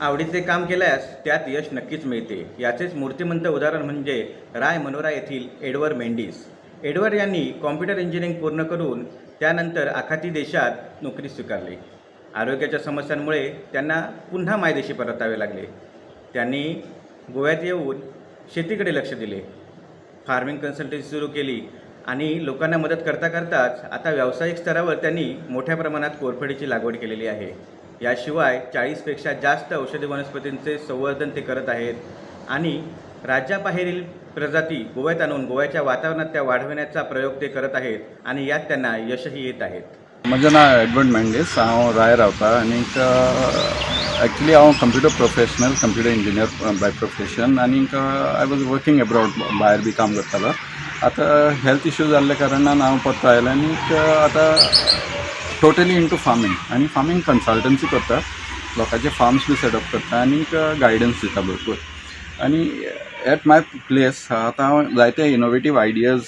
आवडीचे काम केल्यास त्यात यश नक्कीच मिळते. याचेच मूर्तिमंत उदाहरण म्हणजे राय मनोरा येथील एडवर्ड मेंडिस. एडवर्ड यांनी कॉम्प्युटर इंजिनिअरिंग पूर्ण करून त्यानंतर आखाती देशात नोकरी स्वीकारली. आरोग्याच्या समस्यांमुळे त्यांना पुन्हा मायदेशी परतावे लागले. त्यांनी गोव्यात येऊन शेतीकडे लक्ष दिले. फार्मिंग कन्सल्टन्सी सुरू केली आणि लोकांना मदत करता करताच आता व्यावसायिक स्तरावर त्यांनी मोठ्या प्रमाणात कोरफडीची लागवड केलेली आहे. याशिवाय चाळीसपेक्षा जास्त औषधी वनस्पतींचे संवर्धन ते करत आहेत. आणि राज्याबाहेरील प्रजाती गोव्यात आणून गोव्याच्या वातावरणात त्या वाढविण्याचा प्रयोग ते करत आहेत आणि यात त्यांना यशही येत आहेत. म्हजें नांव एडवर्ड मेंडीस हांव राय रावता आणि ॲक्च्युली हांव computer professional computer engineer by profession आणि आय वॉज वर्किंग एब्रॉड भायर बी काम करतालो आतां हेल्थ इश्यू जाल्ल्या कारणान हांव परत आयलो आनीक आतां टोटली इंटू फार्मींग आनी फार्मींग कन्सल्टन्सी करता लोकांचे फार्म्स बी सेटअप करता आनीक गायडन्स दिता भरपूर. आनी एट माय प्लेस आतां हांव जायते इनोवेटीव आयडियाज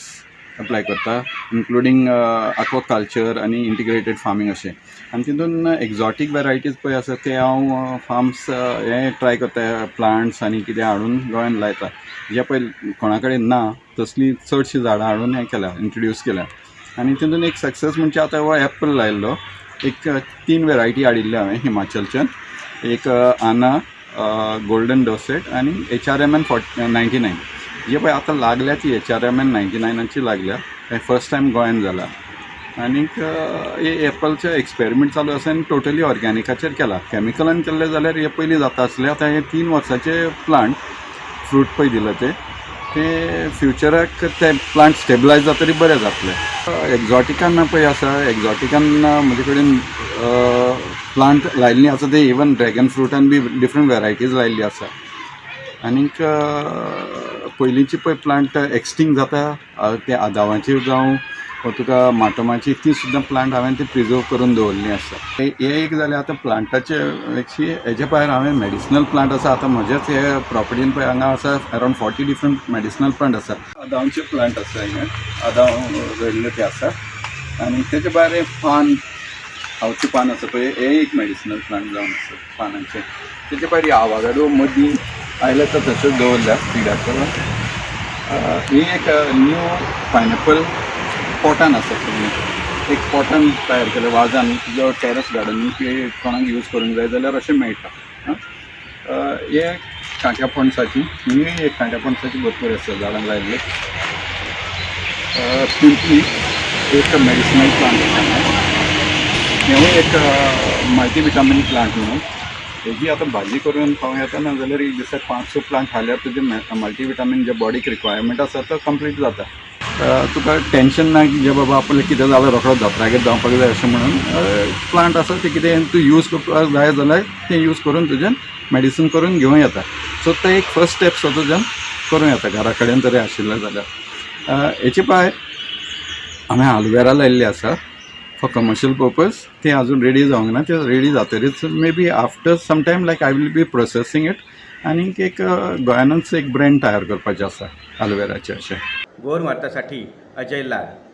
अप्लाय करता इन्क्लुडींग आक्वाकल्चर आनी इंटिग्रेटेड फार्मींग अशें आनी तितून एक्झॉटीक वेरायटीज पळय आसा ते हांव फार्म्स हे ट्राय करता प्लांट्स आनी कितें हाडून गोंयान लायता. जे पळय कोणा कडेन ना तसलीं चडशीं झाडां हाडून हें केल्या इंट्रोड्यूस केल्या. आनी तितून एक सक्सेस म्हणजे आतां हो एप्पल लायल्लो एक तीन वेरायटी हाडिल्ल्यो हांवें हिमाचलच्यान एक आना गोल्डन डोसेट आनी H R M N forty ninety nine जे पळय आतां लागल्या ती H R M N ninety नायनाची लागल्या. हें फर्स्ट टायम गोंयान जाला आनीक हे एप्पलचे एक्सपेरिमेंट चालू आसा आनी टोटली ऑर्गॅनिकाचेर केला. कॅमिकलान केल्ले जाल्यार हे पयलीं जाता आसले आतां हे तीन वर्साचे प्लांट फ्रूट पळय दिलं ते. ते फ्युचराक ते प्लांट स्टेबलायज जातरी बरें जातले एक्झॉटिकान पळय आसा एक्झॉटिकान म्हजे कडेन प्लांट लायिल्लीं आसा ते इवन ड्रॅगन फ्रुटान बी डिफरंट वेरायटीज लायिल्ली आसा आनीक पयलींची पळय प्लांट एक्सटींग जाता ते आदावांचेर जावं व तुका माटोमाची ती सुद्दां प्लांट हांवें ती प्रिजर्व करून दवरली आसा हे हे एक जालें आतां प्लांटाचे एक्चुली हेजे भायर हांवें मेडिसिनल प्लांट आसा आतां म्हजेच हे प्रॉपर्टीन पळय हांगा आसा around forty different medicinal plant आसा आदांचे प्लांट आसा हिंगा आदां रोयल्ले ते आसा आनी तेजे भायर हे पान हांवचें पान आसा पळय हे एक मेडिसिनल प्लांट जावन आसा पानांचे. तेजे भायर हे आवागाडो मदीं आयले तर तशेंच दवरल्या पिड्याक ही एक न्यू पायनॅपल पोटान आसा पूण एक पोटान तयार केलें वाजान. जो टॅरस गार्डन कोणाक यूज करूंक जाय जाल्यार अशें मेळटा हे? कांट्या पणसाची ही एक कांट्या पणसाची भरपूर आसा झाडां लायल्ली अ, पिंपली एक मेडिसिनल प्लांट आसा हेवूय एक मल्टी विटामीन प्लांट म्हणून. हेजी आतां भाजी करून खावं येता ना जाल्यार एक दिसाक पांच स प्लांट खाल्यार तुजे मल्टी विटामीन जे बॉडीक रिक्वायरमेंट आसा तो कंप्लीट जाता तुका टेन्शन ना की जे बाबा आपलें कितें जाल्यार रोखडो जात्रागेर जावपाक जाय अशें म्हणून प्लांट आसा ते कितें तूं यूज करपाक जाय जाल्यार तें यूज करून तुज्यान मेडिसीन करून घेवं येता सो तो एक फर्स्ट स्टेप सो तुज्यान करूं येता घरा कडेन तरी आशिल्लें जाल्यार हेचे पाय हांवें आलवेरा लायिल्ली आसा फॉर कमर्शियल पर्पज ते अजून रेडी जावंक ना ते ready जातरीच maybe after some time like I will be processing it आनीक एक गोंयानच एक ब्रँड तयार करपाचें आसा आलवेराचें अशें गोरमातासाठी अजय लाड